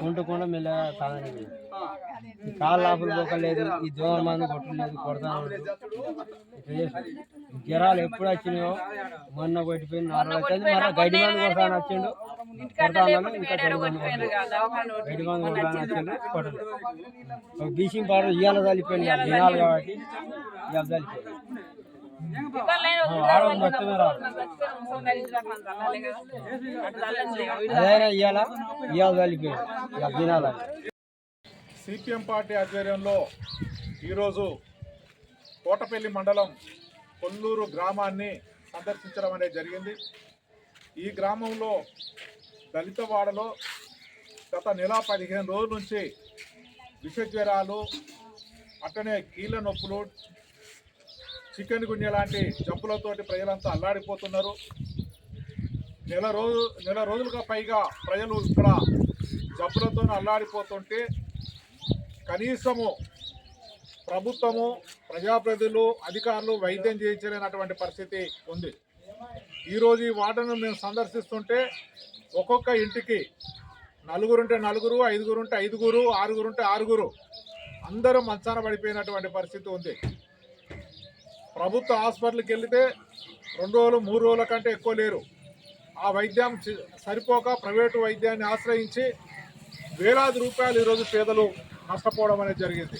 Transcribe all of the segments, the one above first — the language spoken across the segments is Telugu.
కుంటకుండా మెల్లగా సాగని కాళ్ళు లోపల పోకలేదు ఈ దోమ మందు కొట్టలేదు కొడతాను జ్వరాలు ఎప్పుడు వచ్చినాయో మొన్న కొట్టిపోయింది నాలుగు వచ్చింది మళ్ళీ గడ్డి మందు కొడతాను వచ్చిండు. కొడతాను ఇంకా గడ్డి మందు. గడ్డి మందు కొడతాను వచ్చిండు. కొట్టలేదు. బీసింగ్ పౌడర్ ఇవాళ చల్లిపోయింది ఇవాళ కాబట్టి ఇవాళ చల్లిపోయింది సిపిఎం పార్టీ ఆధ్వర్యంలో ఈరోజు కోటపల్లి మండలం కొల్లూరు గ్రామాన్ని సందర్శించడం అనేది జరిగింది. ఈ గ్రామంలో దళితవాడలో గత నెల పదిహేను రోజుల నుంచి విష జ్వరాలు అట్టనే కీళ్ళ నొప్పులు చికెన్ గుండె లాంటి జబ్బులతోటి ప్రజలంతా అల్లాడిపోతున్నారు. నెల రోజు నెల రోజులుగా పైగా ప్రజలు ఇక్కడ జబ్బులతో అల్లాడిపోతుంటే కనీసము ప్రభుత్వము ప్రజాప్రతినిధులు అధికారులు వైద్యం చేయించలేనటువంటి పరిస్థితి ఉంది. ఈరోజు ఈ వార్డును మేము సందర్శిస్తుంటే ఒక్కొక్క ఇంటికి నలుగురుంటే నలుగురు ఐదుగురుంటే ఐదుగురు ఆరుగురుంటే ఆరుగురు అందరూ మంచాన పడిపోయినటువంటి పరిస్థితి ఉంది. ప్రభుత్వ హాస్పిటల్కి వెళితే రెండు రోజులు మూడు రోజుల కంటే ఎక్కువ లేరు. ఆ వైద్యం సరిపోక ప్రైవేటు వైద్యాన్ని ఆశ్రయించి వేలాది రూపాయలు ఈరోజు పేదలు నష్టపోవడం అనేది జరిగింది.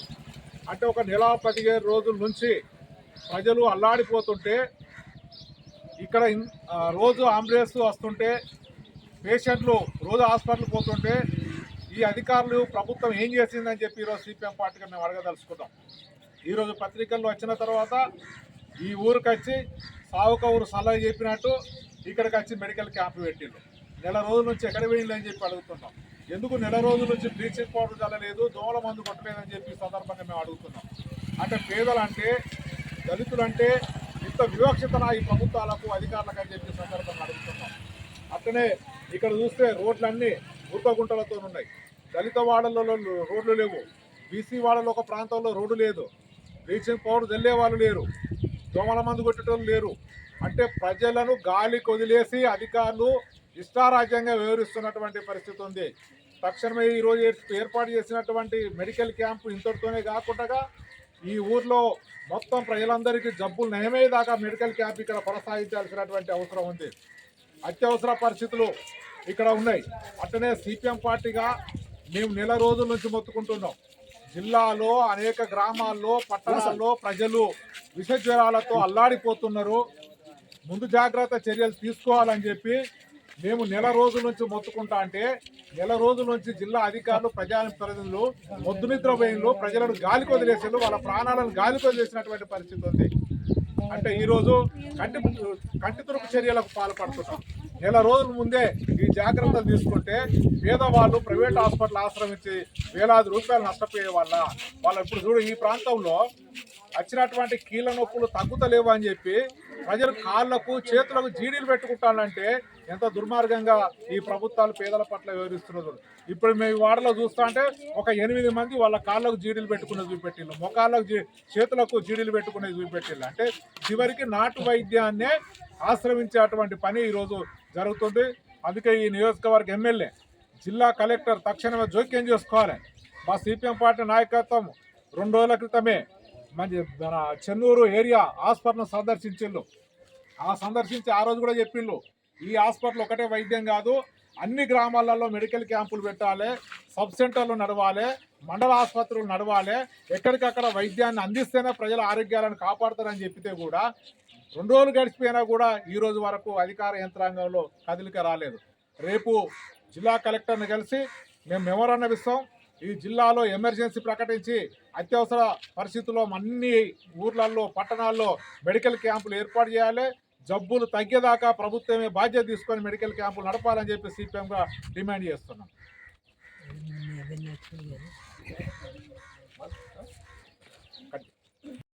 అంటే ఒక నెల పదిహేను రోజుల నుంచి ప్రజలు అల్లాడిపోతుంటే ఇక్కడ రోజు అంబులెన్స్ వస్తుంటే పేషెంట్లు రోజు హాస్పిటల్ పోతుంటే ఈ అధికారులు ప్రభుత్వం ఏం చేసిందని చెప్పి ఈరోజు సిపిఎం పార్టీగా మేము అడగదలుచుకున్నాం. ఈరోజు పత్రికల్లో వచ్చిన తర్వాత ఈ ఊరికి వచ్చి సావుక ఊరు సలహా చెప్పినట్టు ఇక్కడికి వచ్చి మెడికల్ క్యాంప్ పెట్టిండు నెల రోజుల నుంచి ఎక్కడ పోయింది అని చెప్పి అడుగుతున్నాం. ఎందుకు నెల రోజుల నుంచి బ్లీచింగ్ పౌడర్ చల్లలేదు దోమల మందు కొట్టలేదని చెప్పి సందర్భంగా మేము అడుగుతున్నాం. అంటే పేదలు అంటే దళితులు అంటే ఇంత వివక్షతన ఈ ప్రభుత్వాలకు అధికారులకు అని చెప్పి సందర్భంగా అడుగుతున్నాం. అట్లనే ఇక్కడ చూస్తే రోడ్లన్నీ గుంటలతో ఉన్నాయి. దళిత వాడలలో రోడ్లు లేవు. బీసీ వాడలో ఒక ప్రాంతంలో రోడ్డు లేదు. బ్లీచింగ్ పౌడర్ చల్లే వాళ్ళు లేరు. దోమల మందు కొట్టేటోళ్ళు లేరు. అంటే ప్రజలను గాలి కొదిలేసి అధికారులు ఇష్టారాజ్యంగా వ్యవహరిస్తున్నటువంటి పరిస్థితి ఉంది. తక్షణమే ఈరోజు ఏర్పాటు చేసినటువంటి మెడికల్ క్యాంపు ఇంతటితోనే కాకుండా ఈ ఊర్లో మొత్తం ప్రజలందరికీ జబ్బులు నయమయ్యేదాకా మెడికల్ క్యాంప్ ఇక్కడ కొనసాగించాల్సినటువంటి అవసరం ఉంది. అత్యవసర పరిస్థితులు ఇక్కడ ఉన్నాయి. అట్టనే సిపిఎం పార్టీగా మేము నెల రోజుల నుంచి మొత్తుకుంటున్నాం. జిల్లాలో అనేక గ్రామాల్లో పట్టణాల్లో ప్రజలు విష జ్వరాలతో అల్లాడిపోతున్నారు. ముందు జాగ్రత్త చర్యలు తీసుకోవాలని చెప్పి మేము నెల రోజుల నుంచి మొత్తుకుంటా అంటే నెల రోజుల నుంచి జిల్లా అధికారులు ప్రజా ప్రతినిధులు మొద్దు నిద్ర ప్రజలను గాలికి వదిలేసారు వాళ్ళ ప్రాణాలను గాలికి వదిలేసినటువంటి పరిస్థితి ఉంది. అంటే ఈరోజు కంటి కంటి తురుపు చర్యలకు పాల్పడుతున్నాం. నెల రోజుల ముందే ఈ జాగ్రత్తలు తీసుకుంటే పేదవాళ్ళు ప్రైవేట్ హాస్పిటల్ ఆశ్రమించి వేలాది రూపాయలు నష్టపోయే వాళ్ళ వాళ్ళు ఇప్పుడు చూడు ఈ ప్రాంతంలో వచ్చినటువంటి కీళ్ళ నొప్పులు తగ్గుతలేవు అని చెప్పి ప్రజలు కాళ్ళకు చేతులకు జీడీలు పెట్టుకుంటానంటే ఎంత దుర్మార్గంగా ఈ ప్రభుత్వాలు పేదల పట్ల వివరిస్తున్నారు ఇప్పుడు మేము ఈ వాడలో చూస్తా అంటే ఒక ఎనిమిది మంది వాళ్ళ కాళ్ళకు జీడీలు పెట్టుకునేది చూపెట్టిళ్ళు మొకాళ్ళకు చేతులకు జీడీలు పెట్టుకునేది చూపెట్టిళ్ళు. అంటే చివరికి నాటు వైద్యాన్నే ఆశ్రమించేటువంటి పని ఈరోజు జరుగుతుంది. అందుకే ఈ నియోజకవర్గ ఎమ్మెల్యే జిల్లా కలెక్టర్ తక్షణమే జోక్యం చేసుకోవాలి. మా సిపిఎం పార్టీ నాయకత్వం రెండు రోజుల క్రితమే మంచి మన చెన్నూరు ఏరియా హాస్పిటల్ సందర్శించిండు ఆ సందర్శించి ఆ రోజు కూడా చెప్పిండు ఈ హాస్పిటల్ ఒకటే వైద్యం కాదు అన్ని గ్రామాలలో మెడికల్ క్యాంపులు పెట్టాలి సబ్ సెంటర్లు నడవాలి మండల ఆసుపత్రులు నడవాలి ఎక్కడికక్కడ వైద్యాన్ని అందిస్తేనే ప్రజల ఆరోగ్యాలను కాపాడుతారని చెప్పితే కూడా రెండు రోజులు గడిచిపోయినా కూడా ఈ రోజు వరకు అధికార యంత్రాంగంలో కదలిక రాలేదు. రేపు జిల్లా కలెక్టర్ని కలిసి మేము మెమోరాండం ఇస్తాం. ఈ జిల్లాలో ఎమర్జెన్సీ ప్రకటించి అత్యవసర పరిస్థితుల్లో అన్ని ఊర్లలో పట్టణాల్లో మెడికల్ క్యాంపులు ఏర్పాటు చేయాలి. జబ్బులు తగ్గేదాకా ప్రభుత్వమే బాధ్యత తీసుకొని మెడికల్ క్యాంపులు నడపాలని చెప్పి సిపిఎంగా డిమాండ్ చేస్తున్నాం.